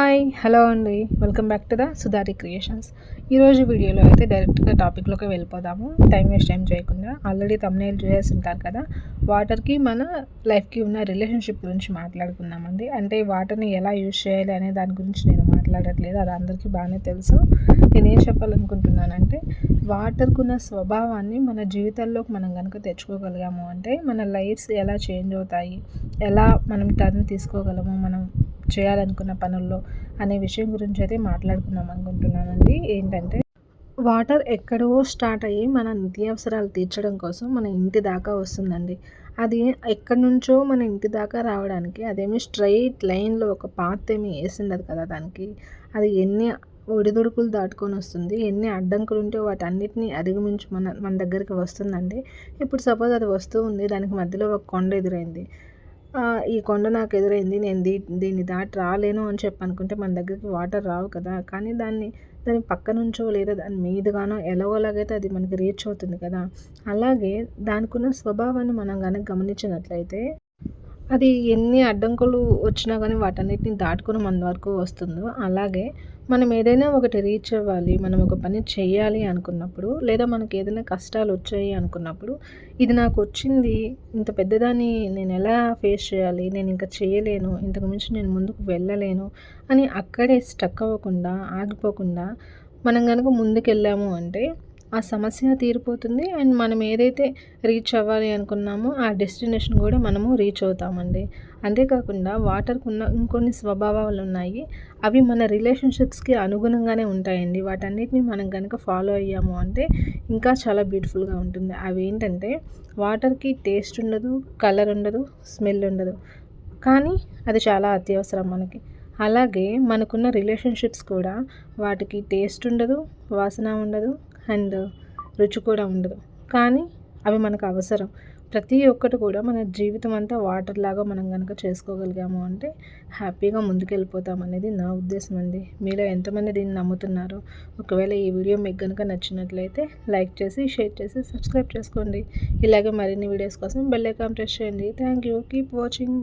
Hi hello అండి. Welcome back to the Sudhari creations. ఈరోజు వీడియోలో అయితే డైరెక్ట్గా టాపిక్లోకి వెళ్ళిపోదాము. టైం వేస్ట్ టైం చేయకుండా. ఆల్రెడీ తమ్నేల్ చూసేసి ఉంటారు కదా. వాటర్కి మన లైఫ్కి ఉన్న రిలేషన్షిప్ గురించి మాట్లాడుకుందామండి అంటే వాటర్ని ఎలా యూజ్ చేయాలి అనే దాని గురించి నేను మాట్లాడట్లేదు. అది అందరికీ బాగానే తెలుసు. నేనేం చెప్పాలనుకుంటున్నానంటే వాటర్కు ఉన్న స్వభావాన్ని మన జీవితాల్లోకి మనం కనుక తెచ్చుకోగలిగాము అంటే మన లైఫ్స్ ఎలా చేంజ్ అవుతాయి? ఎలా మనం టర్న్ తీసుకోగలము? మనం చేయాలనుకున్న పనుల్లో అనే విషయం గురించి అయితే మాట్లాడుకుందాం అనుకుంటున్నానండి. ఏంటంటే వాటర్ ఎక్కడో స్టార్ట్ అయ్యి మన నిత్యావసరాలు తీర్చడం కోసం మన ఇంటి దాకా వస్తుందండి. అది ఎక్కడి నుంచో మన ఇంటి దాకా రావడానికి అదేమి స్ట్రైట్ లైన్లో ఒక పాత్ ఏమి వేసిండదు కదా దానికి. అది ఎన్ని ఒడిదుడుకులు దాటుకొని వస్తుంది ఎన్ని అడ్డంకులు ఉంటే వాటన్నిటిని అధిగమించి మన మన దగ్గరికి వస్తుందండి. ఇప్పుడు సపోజ్ అది వస్తూ ఉంది దానికి మధ్యలో ఒక కొండ ఎదురైంది. ఈ కొండ నాకు ఎదురైంది నేను దీ దీన్ని దాటి రాలేను అని చెప్పి అనుకుంటే మన దగ్గరికి వాటర్ రావు కదా. కానీ దాన్ని దాని పక్క నుంచో లేదా దాని మీదుగానో ఎలాగోలాగైతే అది మనకి రీచ్ అవుతుంది కదా. అలాగే దానికి ఉన్న స్వభావాన్ని మనం కనుక గమనించినట్లయితే అది ఎన్ని అడ్డంకులు వచ్చినా కానీ వాటన్నిటిని దాటుకుని మన వరకు వస్తుందో అలాగే మనం ఏదైనా ఒకటి రీచ్ అవ్వాలి మనం ఒక పని చేయాలి అనుకున్నప్పుడు లేదా మనకి ఏదైనా కష్టాలు వచ్చాయి అనుకున్నప్పుడు ఇది నాకు వచ్చింది ఇంత పెద్దదాన్ని నేను ఎలా ఫేస్ చేయాలి నేను ఇంకా చేయలేను ఇంతకు మించి నేను ముందుకు వెళ్ళలేను అని అక్కడే స్టక్ అవ్వకుండా ఆగిపోకుండా మనం కనుక ముందుకెళ్ళాము అంటే ఆ సమస్య తీరిపోతుంది. అండ్ మనం ఏదైతే రీచ్ అవ్వాలి అనుకున్నామో ఆ డెస్టినేషన్ కూడా మనము రీచ్ అవుతామండి. అంతేకాకుండా వాటర్కి ఉన్న ఇంకొన్ని స్వభావాలు ఉన్నాయి. అవి మన రిలేషన్షిప్స్కి అనుగుణంగానే ఉంటాయండి. వాటన్నిటిని మనం కనుక ఫాలో అయ్యాము అంటే ఇంకా చాలా బ్యూటిఫుల్గా ఉంటుంది. అవి ఏంటంటే వాటర్కి టేస్ట్ ఉండదు కలర్ ఉండదు స్మెల్ ఉండదు. కానీ అది చాలా అత్యవసరం మనకి. అలాగే మనకున్న రిలేషన్షిప్స్ కూడా వాటికి టేస్ట్ ఉండదు వాసన ఉండదు అండ్ రుచి కూడా ఉండదు. కానీ అవి మనకు అవసరం. ప్రతి ఒక్కటి కూడా మన జీవితం అంతా వాటర్ లాగా మనం కనుక చేసుకోగలిగాము అంటే హ్యాపీగా ముందుకెళ్ళిపోతాం అనేది నా ఉద్దేశం అండి. మీలో ఎంతమంది దీన్ని నమ్ముతున్నారు ఒకవేళ ఈ వీడియో మీకు కనుక నచ్చినట్లయితే లైక్ చేసి షేర్ చేసి సబ్స్క్రైబ్ చేసుకోండి. ఇలాగే మరిన్ని వీడియోస్ కోసం బెల్ ఐకాన్ ప్రెస్ చేయండి. Thank you. Keep watching.